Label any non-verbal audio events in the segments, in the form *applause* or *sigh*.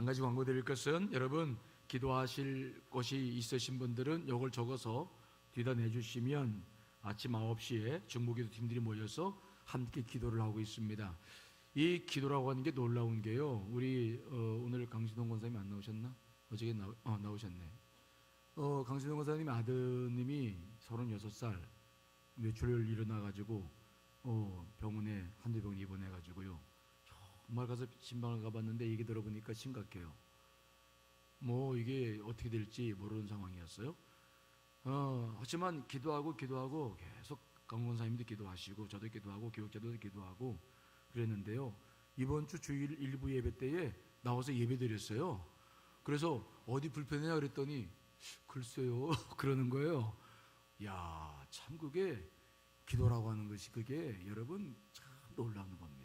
한 가지 광고 드릴 것은 여러분 기도하실 곳이 있으신 분들은 이걸 적어서 뒤다 내주시면 아침 9시에 중보기도 팀들이 모여서 함께 기도를 하고 있습니다. 이 기도라고 하는 게 놀라운 게요. 우리 어, 오늘 강신동 권사님 안 나오셨나? 어저께 나, 어, 나오셨네. 어, 강신동 권사님 아드님이 36살 뇌출혈 일어나가지고 어, 병원에 한두 병 입원해가지고요. 정말 가서 신방을 가봤는데 얘기 들어보니까 심각해요. 뭐 이게 어떻게 될지 모르는 상황이었어요. 어, 하지만 기도하고 기도하고 계속 강권사님도 기도하시고 저도 기도하고 교육자도 기도하고 그랬는데요. 이번 주 주일 일부 예배 때에 나와서 예배 드렸어요. 그래서 어디 불편해냐 그랬더니 글쎄요 *laughs* 그러는 거예요. 야, 참 그게 기도라고 하는 것이 그게 여러분 참 놀라운 겁니다.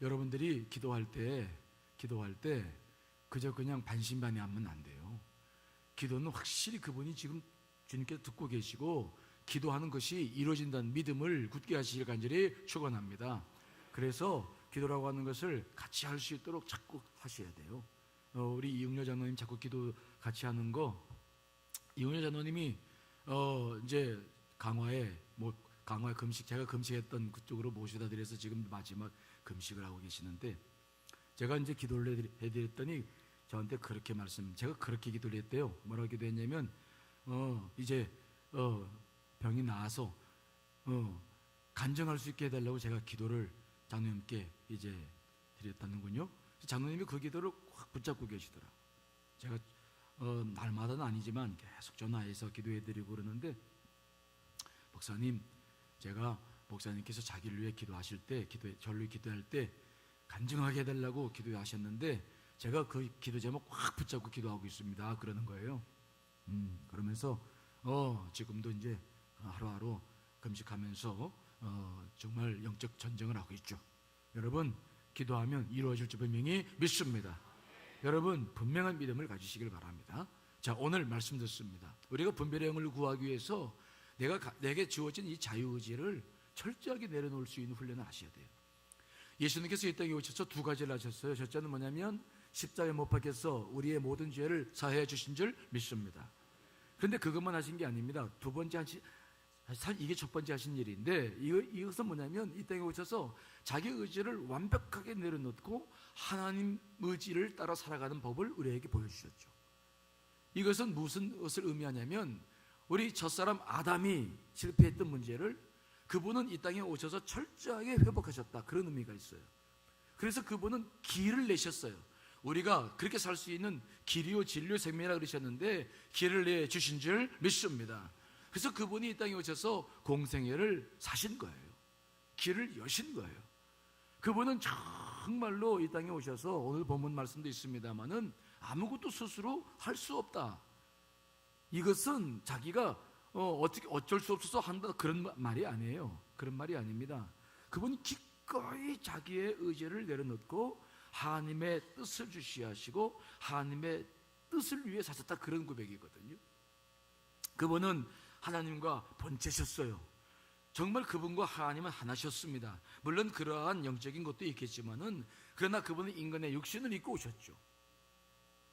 여러분들이 기도할 때 기도할 때 그저 그냥 반신반의하면 안 돼요. 기도는 확실히 그분이 지금 주님께서 듣고 계시고 기도하는 것이 이루어진다는 믿음을 굳게 하시길 간절히 축원합니다. 그래서 기도라고 하는 것을 같이 할 수 있도록 자꾸 하셔야 돼요. 어, 우리 이용료 장로님 자꾸 기도 같이 하는 거 이용료 장로님이 어, 이제 강화에 뭐 강화 금식 제가 금식했던 그쪽으로 모셔다 드려서 지금 마지막 금식을 하고 계시는데 제가 이제 기도를 해드렸더니 저한테 그렇게 말씀 제가 그렇게 기도를 했대요. 뭐라고 기도했냐면 어 이제 어 병이 나아서 어 간증할 수 있게 해달라고 제가 기도를 장로님께 이제 드렸다는군요. 장로님이 그 기도를 확 붙잡고 계시더라. 제가 어 날마다는 아니지만 계속 전화해서 기도해드리고 그러는데 목사님 제가 목사님께서 자기를 위해 기도하실 때 기도 위해 기도할 때 간증하게 해달라고 기도하셨는데 제가 그 기도 제목 확 붙잡고 기도하고 있습니다. 그러는 거예요. 음, 그러면서 어, 지금도 이제 하루하루 금식하면서 어, 정말 영적 전쟁을 하고 있죠. 여러분 기도하면 이루어질 줄 분명히 믿습니다. 여러분 분명한 믿음을 가지시길 바랍니다. 자 오늘 말씀 듣습니다. 우리가 분별의 영을 구하기 위해서 내가 가- 내게 주어진 이 자유의지를 철저하게 내려놓을 수 있는 훈련을 하셔야 돼요. 예수님께서 이 땅에 오셔서 두 가지를 하셨어요. 첫째는 뭐냐면 십자가에 못 박혀서 우리의 모든 죄를 사해 주신 줄 믿습니다. 그런데 그것만 하신 게 아닙니다. 두 번째 하신 이게 첫 번째 하신 일인데 이것은 뭐냐면 이 땅에 오셔서 자기 의지를 완벽하게 내려놓고 하나님 의지를 따라 살아가는 법을 우리에게 보여주셨죠. 이것은 무슨 것을 의미하냐면 우리 첫사람 아담이 실패했던 문제를 그분은 이 땅에 오셔서 철저하게 회복하셨다. 그런 의미가 있어요. 그래서 그분은 길을 내셨어요. 우리가 그렇게 살 수 있는 길이요 진료 생명이라 그러셨는데 길을 내 주신 줄 믿습니다. 그래서 그분이 이 땅에 오셔서 공생애를 사신 거예요. 길을 여신 거예요. 그분은 정말로 이 땅에 오셔서 오늘 본문 말씀도 있습니다만은 아무것도 스스로 할 수 없다. 이것은 자기가 어, 어떻게 어쩔 수 없어서 한다 그런 마- 말이 아니에요. 그런 말이 아닙니다. 그분이 기꺼이 자기의 의지를 내려놓고 하나님의 뜻을 주시하시고 하나님의 뜻을 위해 사셨다 그런 고백이거든요. 그분은 하나님과 번제셨어요. 정말 그분과 하나님은 하나셨습니다. 물론 그러한 영적인 것도 있겠지만은 그러나 그분은 인간의 육신을 입고 오셨죠.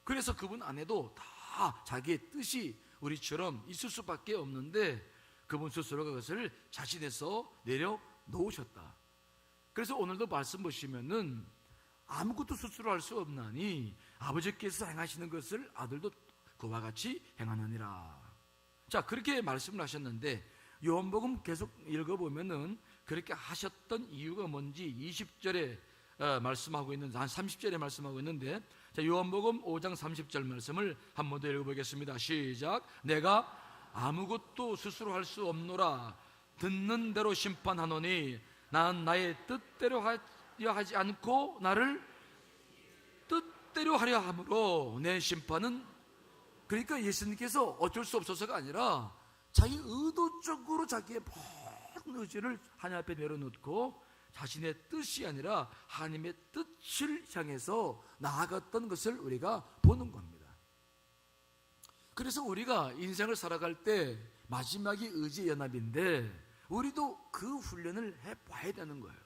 그래서 그분 안에도 다 자기의 뜻이 우리처럼 있을 수밖에 없는데 그분 스스로 그것을 자신에서 내려 놓으셨다. 그래서 오늘도 말씀 보시면은 아무것도 스스로 할 수 없나니 아버지께서 행하시는 것을 아들도 그와 같이 행하느니라. 자, 그렇게 말씀을 하셨는데 요한복음 계속 읽어보면은 그렇게 하셨던 이유가 뭔지 20절에 어, 말씀하고 있는 한 30절에 말씀하고 있는데 자, 요한복음 5장 30절 말씀을 한 번 더 읽어보겠습니다. 시작. 내가 아무것도 스스로 할 수 없노라. 듣는 대로 심판하노니 난 나의 뜻대로 하려 하지 않고 나를 뜻대로 하려 함으로 내 심판은 그러니까 예수님께서 어쩔 수 없어서가 아니라 자기 의도적으로 자기의 모든 의지를 하나님 앞에 내려놓고 자신의 뜻이 아니라 하나님의 뜻을 향해서 나아갔던 것을 우리가 보는 겁니다. 그래서 우리가 인생을 살아갈 때 마지막이 의지 연합인데 우리도 그 훈련을 해 봐야 되는 거예요.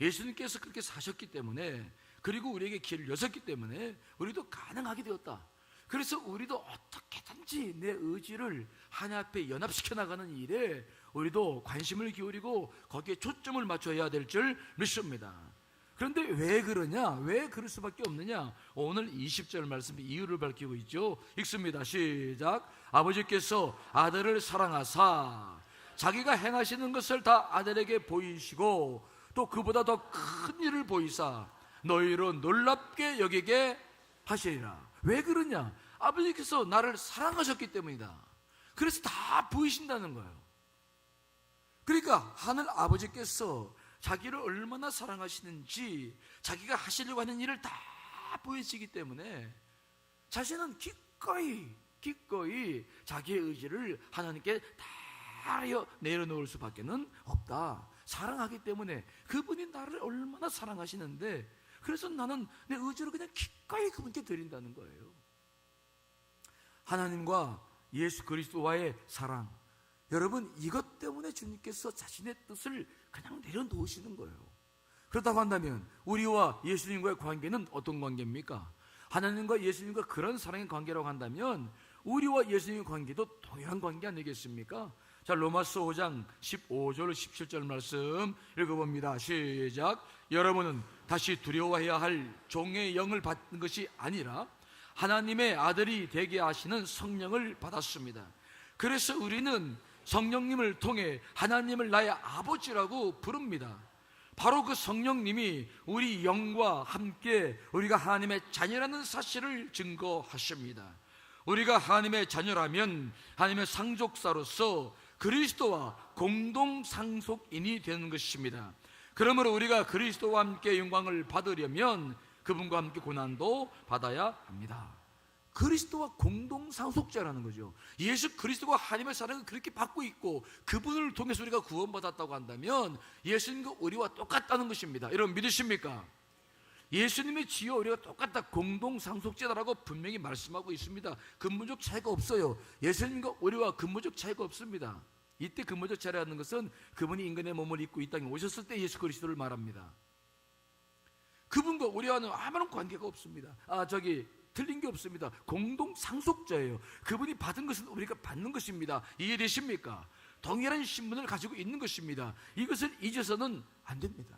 예수님께서 그렇게 사셨기 때문에 그리고 우리에게 길을 여셨기 때문에 우리도 가능하게 되었다. 그래서 우리도 어떻게든지 내 의지를 하나 앞에 연합시켜 나가는 일에 우리도 관심을 기울이고 거기에 초점을 맞춰야 될 줄 믿습니다. 그런데 왜 그러냐? 왜 그럴 수밖에 없느냐? 오늘 20절 말씀 이유를 밝히고 있죠. 읽습니다. 시작. 아버지께서 아들을 사랑하사 자기가 행하시는 것을 다 아들에게 보이시고 또 그보다 더 큰 일을 보이사 너희로 놀랍게 여기게 하시리라. 왜 그러냐? 아버지께서 나를 사랑하셨기 때문이다. 그래서 다 보이신다는 거예요. 그러니까 하늘 아버지께서 자기를 얼마나 사랑하시는지 자기가 하시려고 하는 일을 다 보이시기 때문에 자신은 기꺼이 기꺼이 자기의 의지를 하나님께 다 내려놓을 수밖에는 없다. 사랑하기 때문에 그분이 나를 얼마나 사랑하시는데 그래서 나는 내 의지를 그냥 기꺼이 그분께 드린다는 거예요. 하나님과 예수 그리스도와의 사랑. 여러분 이것 때문에 주님께서 자신의 뜻을 그냥 내려놓으시는 거예요. 그렇다고 한다면 우리와 예수님과의 관계는 어떤 관계입니까? 하나님과 예수님과 그런 사랑의 관계라고 한다면 우리와 예수님의 관계도 동일한 관계 아니겠습니까? 자, 로마서 5장 15절 17절 말씀 읽어봅니다. 시작. 여러분은 다시 두려워해야 할 종의 영을 받는 것이 아니라 하나님의 아들이 되게 하시는 성령을 받았습니다. 그래서 우리는 성령님을 통해 하나님을 나의 아버지라고 부릅니다. 바로 그 성령님이 우리 영과 함께 우리가 하나님의 자녀라는 사실을 증거하십니다. 우리가 하나님의 자녀라면 하나님의 상속사로서 그리스도와 공동 상속인이 되는 것입니다. 그러므로 우리가 그리스도와 함께 영광을 받으려면 그분과 함께 고난도 받아야 합니다. 그리스도와 공동 상속자라는 거죠. 예수 그리스도가 하나님의 사랑을 그렇게 받고 있고 그분을 통해서 우리가 구원받았다고 한다면 예수님과 우리와 똑같다는 것입니다. 여러분 믿으십니까? 예수님의 지와 우리가 똑같다 공동 상속자다라고 분명히 말씀하고 있습니다. 근본적 차이가 없어요. 예수님과 우리와 근본적 차이가 없습니다. 이때 근본적 차이라는 것은 그분이 인간의 몸을 입고 이 땅에 오셨을 때 예수 그리스도를 말합니다. 그분과 우리와는 아무런 관계가 없습니다. 아 저기 틀린 게 없습니다. 공동 상속자예요. 그분이 받은 것은 우리가 받는 것입니다. 이해되십니까? 동일한 신분을 가지고 있는 것입니다. 이것을 잊어서는 안 됩니다.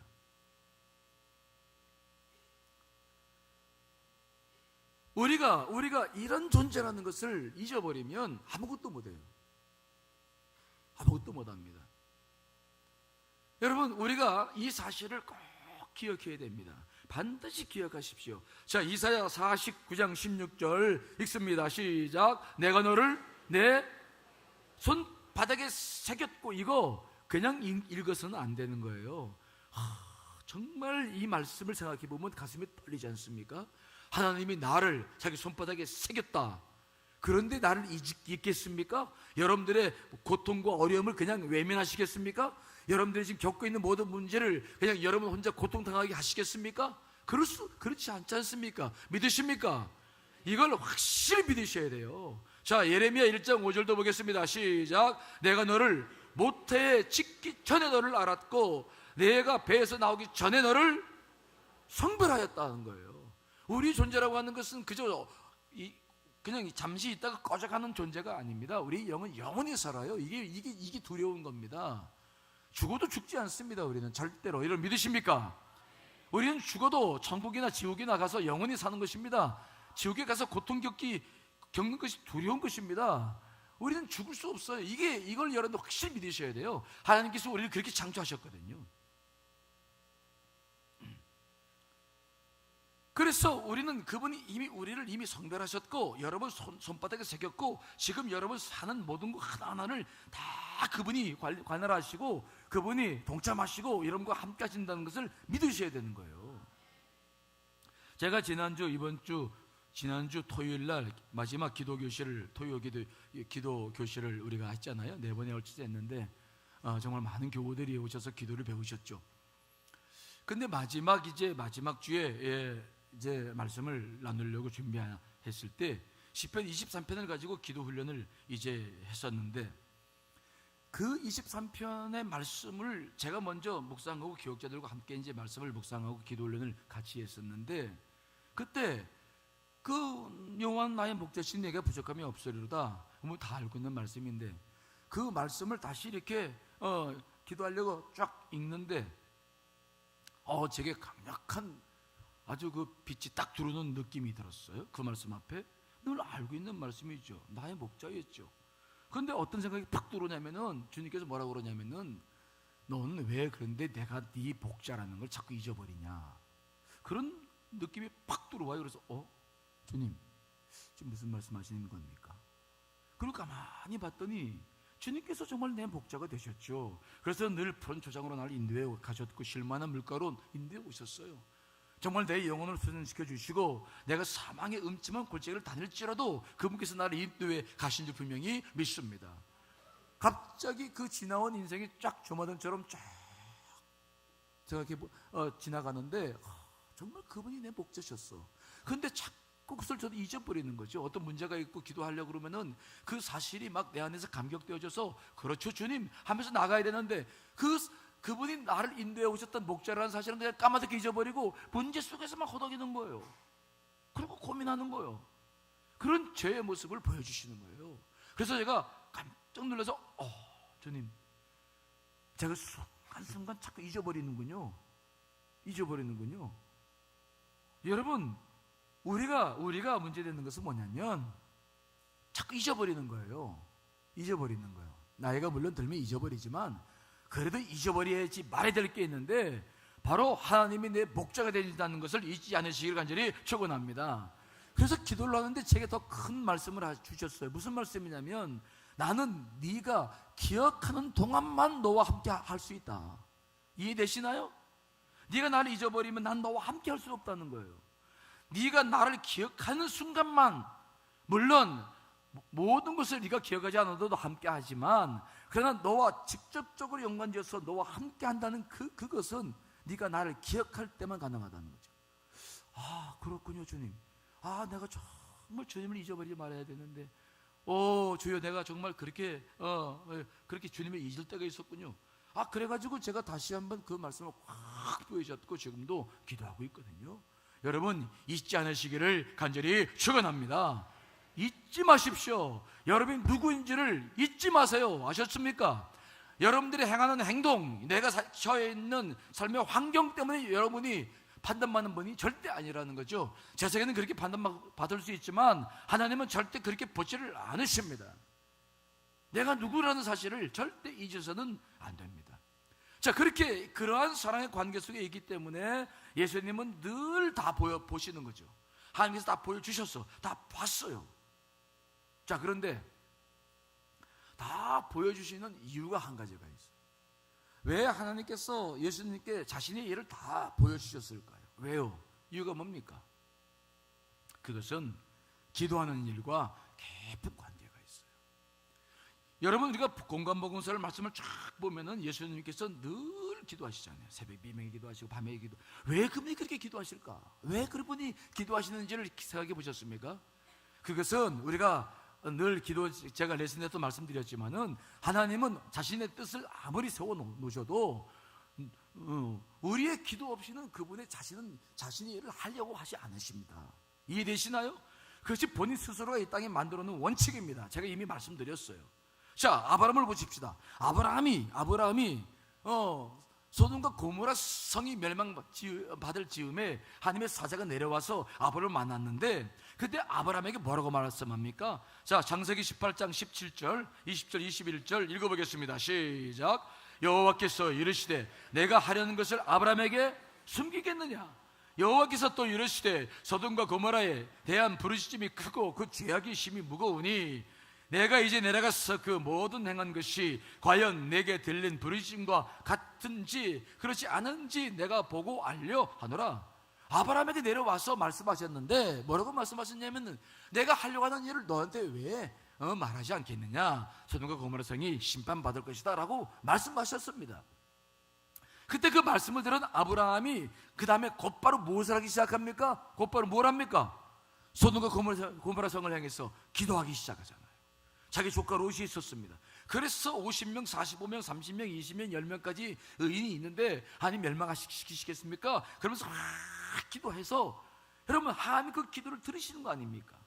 우리가 우리가 이런 존재라는 것을 잊어버리면 아무것도 못해요. 아무것도 못합니다. 여러분 우리가 이 사실을 꼭 기억해야 됩니다. 반드시 기억하십시오. 자 이사야 49장 16절 읽습니다. 시작. 내가 너를 내 손바닥에 새겼고 이거 그냥 읽어서는 안 되는 거예요. 하, 정말 이 말씀을 생각해 보면 가슴이 떨리지 않습니까? 하나님이 나를 자기 손바닥에 새겼다. 그런데 나를 잊겠습니까? 여러분들의 고통과 어려움을 그냥 외면하시겠습니까? 여러분들이 지금 겪고 있는 모든 문제를 그냥 여러분 혼자 고통당하게 하시겠습니까? 그럴 수, 그렇지 않지 않습니까? 믿으십니까? 이걸 확실히 믿으셔야 돼요. 자, 예레미야 1장 5절도 보겠습니다. 시작. 내가 너를 모태에 짓기 전에 너를 알았고, 내가 배에서 나오기 전에 너를 성별하였다는 거예요. 우리 존재라고 하는 것은 그저 이, 그냥 잠시 있다가 꺼져가는 존재가 아닙니다. 우리 영은 영원히 살아요. 이게 이게 이게 두려운 겁니다. 죽어도 죽지 않습니다. 우리는 절대로 이걸 믿으십니까? 우리는 죽어도 천국이나 지옥이나 가서 영원히 사는 것입니다. 지옥에 가서 고통 겪기 겪는 것이 두려운 것입니다. 우리는 죽을 수 없어요. 이게 이걸 여러분들 확실히 믿으셔야 돼요. 하나님께서 우리를 그렇게 창조하셨거든요. 그래서 우리는 그분이 이미 우리를 이미 성별하셨고 여러분 손, 손바닥에 새겼고 지금 여러분 사는 모든 것 하나하나를 다 그분이 관할하시고 그분이 동참하시고 여러분과 함께 하신다는 것을 믿으셔야 되는 거예요. 제가 지난주 이번 주 지난주 토요일 날 마지막 기도 교실을 토요 기도 기도 교실을 우리가 했잖아요. 네 번에 걸쳐서 했는데 어, 정말 많은 교우들이 오셔서 기도를 배우셨죠. 근데 마지막 이제 마지막 주에 예, 이제 말씀을 나누려고 준비했을 때 시편 23편을 가지고 기도 훈련을 이제 했었는데 그 23편의 말씀을 제가 먼저 묵상하고 기억자들과 함께 이제 말씀을 묵상하고 기도 훈련을 같이 했었는데 그때 그 여호와는 나의 목자신 내가 부족함이 없으리로다. 뭐 다 알고 있는 말씀인데 그 말씀을 다시 이렇게 어, 기도하려고 쫙 읽는데 어 제게 강력한 아주 그 빛이 딱 들어오는 느낌이 들었어요. 그 말씀 앞에 늘 알고 있는 말씀이죠. 나의 목자였죠. 그런데 어떤 생각이 팍 들어오냐면은 주님께서 뭐라고 그러냐면은 너는 왜 그런데 내가 네 목자라는 걸 자꾸 잊어버리냐 그런 느낌이 팍 들어와요. 그래서 어 주님 지금 무슨 말씀하시는 겁니까? 그걸 가만히 봤더니 주님께서 정말 내 목자가 되셨죠. 그래서 늘 푸른 초장으로 나를 인도해 가셨고 실만한 물가로 인도해 오셨어요. 정말 내 영혼을 수련시켜 주시고 내가 사망의 음침한 골짜기를 다닐지라도 그분께서 나를 인도해 가신 줄 분명히 믿습니다. 갑자기 그 지나온 인생이 쫙 조마등처럼 쫙 뭐- 어, 지나가는데 아, 정말 그분이 내 목자셨어. 근데 자꾸 그것을 저도 잊어버리는 거죠. 어떤 문제가 있고 기도하려고 그러면은 그 사실이 막 내 안에서 감격되어져서 그렇죠 주님 하면서 나가야 되는데 그 그분이 나를 인도해 오셨던 목자라는 사실은 내가 까마득히 잊어버리고 문제 속에서만 허덕이는 거예요. 그리고 고민하는 거예요. 그런 죄의 모습을 보여주시는 거예요. 그래서 제가 깜짝 놀라서 어 주님 제가 순간순간 자꾸 잊어버리는군요. 잊어버리는군요. 여러분 우리가 우리가 문제되는 것은 뭐냐면 자꾸 잊어버리는 거예요. 잊어버리는 거예요. 나이가 물론 들면 잊어버리지만 그래도 잊어버려야지 말해야 될 게 있는데 바로 하나님이 내 목자가 되신다는 것을 잊지 않으시기를 간절히 축원합니다. 그래서 기도를 하는데 제게 더 큰 말씀을 하- 주셨어요. 무슨 말씀이냐면 나는 네가 기억하는 동안만 너와 함께 할 수 있다. 이해되시나요? 네가 나를 잊어버리면 난 너와 함께 할 수 없다는 거예요. 네가 나를 기억하는 순간만 물론 모든 것을 네가 기억하지 않아도 함께 하지만 그러나 너와 직접적으로 연관지어서 너와 함께 한다는 그 그것은 네가 나를 기억할 때만 가능하다는 거죠. 아 그렇군요 주님. 아 내가 정말 주님을 잊어버리지 말아야 되는데, 오 주여 내가 정말 그렇게 어 어, 그렇게 주님을 잊을 때가 있었군요. 아 그래가지고 제가 다시 한번 그 말씀을 확 보여줬고 지금도 기도하고 있거든요. 여러분 잊지 않으시기를 간절히 축원합니다. 잊지 마십시오. 여러분이 누구인지를 잊지 마세요. 아셨습니까? 여러분들이 행하는 행동, 내가 사- 처해 있는 삶의 환경 때문에 여러분이 판단받는 분이 절대 아니라는 거죠. 제 세계는 그렇게 판단받을 수 있지만 하나님은 절대 그렇게 보지를 않으십니다. 내가 누구라는 사실을 절대 잊어서는 안 됩니다. 자, 그렇게 그러한 사랑의 관계 속에 있기 때문에 예수님은 늘 다 보여 보시는 거죠. 하나님께서 다 보여주셨어. 다 봤어요. 자, 그런데 다 보여주시는 이유가 한 가지가 있어요. 왜 하나님께서 예수님께 자신의 일을 다 보여주셨을까요? 왜요? 이유가 뭡니까? 그것은 기도하는 일과 깊은 관계가 있어요. 여러분 우리가 공간복음서를 말씀을 쫙 보면은 예수님께서 늘 기도하시잖아요. 새벽 비명에 기도하시고 밤에 기도. 왜 그분이 그렇게 기도하실까? 왜 그분이 기도하시는지를 생각해 보셨습니까? 그것은 우리가 늘 기도 제가 레슨에 도 말씀드렸지만은 하나님은 자신의 뜻을 아무리 세워 놓으셔도 어, 우리의 기도 없이는 그분의 자신은 자신의 일을 하려고 하지 않으십니다. 이해되시나요? 그것이 본인 스스로가 이 땅에 만들어 놓은 원칙입니다. 제가 이미 말씀드렸어요. 자, 아브라함을 보십시다. 아브라함이 아브라함이 어 소돔과 고모라 성이 멸망받을 즈음에 하나님의 사자가 내려와서 아브라함을 만났는데 그때 아브라함에게 뭐라고 말씀합니까? 자, 장세기 18장 17절, 20절, 21절 읽어보겠습니다. 시작. 여호와께서 이르시되 내가 하려는 것을 아브라함에게 숨기겠느냐? 여호와께서 또 이르시되 소돔과 고모라에 대한 부르짖음이 크고 그 죄악이 심히 무거우니 내가 이제 내려가서 그 모든 행한 것이 과연 내게 들린 부르짖음과 같은지 그렇지 않은지 내가 보고 알려 하노라. 아브라함에게 내려와서 말씀하셨는데 뭐라고 말씀하셨냐면은 내가 하려고 하는 일을 너한테 왜 어, 말하지 않겠느냐? 소돔과 고모라 성이 심판받을 것이다라고 말씀하셨습니다. 그때 그 말씀을 들은 아브라함이 그 다음에 곧바로 무엇을 하기 시작합니까? 곧바로 뭘 합니까? 소돔과 고모라 성을 향해서 기도하기 시작하잖아요. 자기 조카 롯이 있었습니다. 그래서 50명, 45명, 30명, 20명, 10명까지 의인이 있는데 하나님 멸망시키시겠습니까? 그러면서 막 기도해서 여러분 하나님 그 기도를 들으시는 거 아닙니까?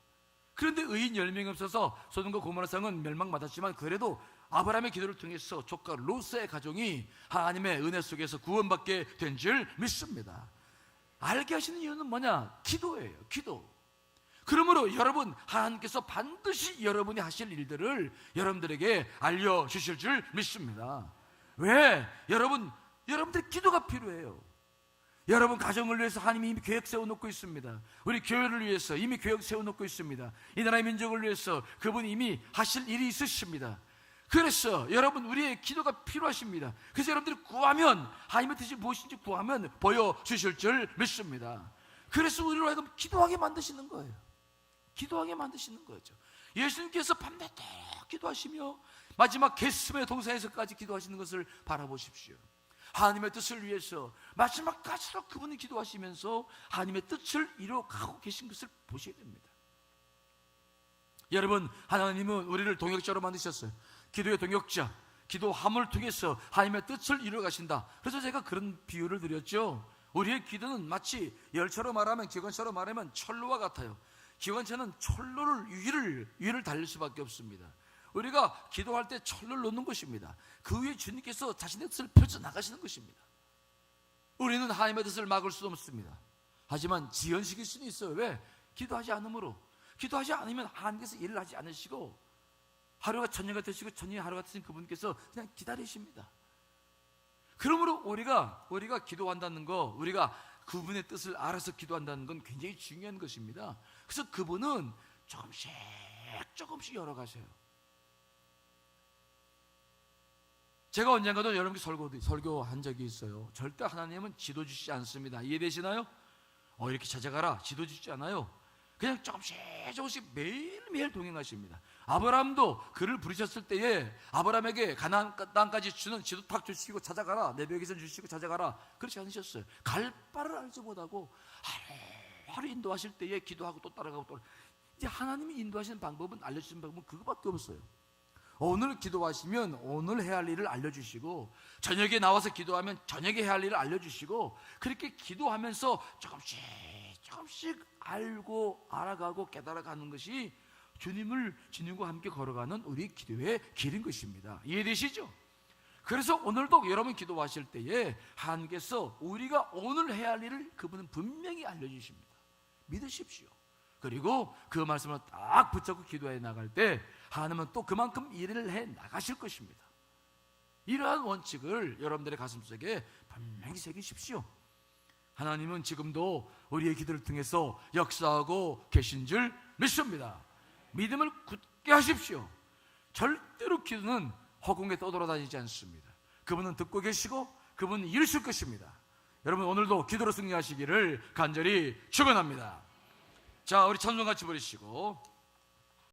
그런데 의인 10명이 없어서 소돔과 고모라 성은 멸망받았지만 그래도 아브라함의 기도를 통해서 조카 로스의 가정이 하나님의 은혜 속에서 구원받게 된 줄 믿습니다. 알게 하시는 이유는 뭐냐? 기도예요. 기도. 그러므로 여러분 하나님께서 반드시 여러분이 하실 일들을 여러분들에게 알려 주실 줄 믿습니다. 왜? 여러분 여러분들 기도가 필요해요. 여러분 가정을 위해서 하나님이 이미 계획 세워놓고 있습니다. 우리 교회를 위해서 이미 계획 세워놓고 있습니다. 이 나라의 민족을 위해서 그분이 이미 하실 일이 있으십니다. 그래서 여러분 우리의 기도가 필요하십니다. 그래서 여러분들이 구하면 하나님의 뜻이 무엇인지 구하면 보여주실 줄 믿습니다. 그래서 우리로 하여금 기도하게 만드시는 거예요. 기도하게 만드시는 거죠. 예수님께서 밤낮 기도하시며 마지막 개슴의 동산에서까지 기도하시는 것을 바라보십시오. 하나님의 뜻을 위해서 마지막까지도 그분이 기도하시면서 하나님의 뜻을 이뤄가고 계신 것을 보셔야 됩니다. 여러분, 하나님은 우리를 동역자로 만드셨어요. 기도의 동역자, 기도함을 통해서 하나님의 뜻을 이루어가신다. 그래서 제가 그런 비유를 드렸죠. 우리의 기도는 마치 열차로 말하면 기관차로 말하면 철로와 같아요. 기관차는 철로를 위를 위를 달릴 수밖에 없습니다. 우리가 기도할 때 철로를 놓는 것입니다. 그 위에 주님께서 자신의 뜻을 펼쳐 나가시는 것입니다. 우리는 하나님의 뜻을 막을 수 없습니다. 하지만 지연시킬 수는 있어요. 왜? 기도하지 않으므로. 기도하지 않으면 하나님께서 일을 하지 않으시고 하루가 저녁이 되시고 저녁이 하루가 되신 그분께서 그냥 기다리십니다. 그러므로 우리가 우리가 기도한다는 거, 우리가 그분의 뜻을 알아서 기도한다는 건 굉장히 중요한 것입니다. 그래서 그분은 조금씩 조금씩 열어가세요. 제가 언젠가도 여러분께 설교, 설교한 적이 있어요. 절대 하나님은 지도 주시지 않습니다. 이해되시나요? 어, 이렇게 찾아가라. 지도 주시지 않아요. 그냥 조금씩 조금씩 매일매일 동행하십니다. 아브라함도 그를 부르셨을 때에 아브라함에게 가나안 땅까지 주는 지도 탁 주시고 찾아가라. 내 벽에서 주시고 찾아가라. 그렇지 않으셨어요. 갈 바를 알지 못하고 하루, 인도하실 때에 기도하고 또 따라가고 또 이제 하나님이 인도하시는 방법은 알려주시는 방법은 그거밖에 없어요. 오늘 기도하시면 오늘 해야 할 일을 알려주시고 저녁에 나와서 기도하면 저녁에 해야 할 일을 알려주시고 그렇게 기도하면서 조금씩 조금씩 알고 알아가고 깨달아가는 것이 주님을 주님과 함께 걸어가는 우리 기도의 길인 것입니다. 이해되시죠? 그래서 오늘도 여러분 기도하실 때에 하나님께서 우리가 오늘 해야 할 일을 그분은 분명히 알려주십니다. 믿으십시오. 그리고 그 말씀을 딱 붙잡고 기도해 나갈 때 하나님은 또 그만큼 일을 해 나가실 것입니다. 이러한 원칙을 여러분들의 가슴속에 분명히 새기십시오. 하나님은 지금도 우리의 기도를 통해서 역사하고 계신 줄 믿습니다. 믿음을 굳게 하십시오. 절대로 기도는 허공에 떠돌아다니지 않습니다. 그분은 듣고 계시고 그분은 이루실 것입니다. 여러분 오늘도 기도로 승리하시기를 간절히 축원합니다. 자, 우리 찬송 같이 부르시고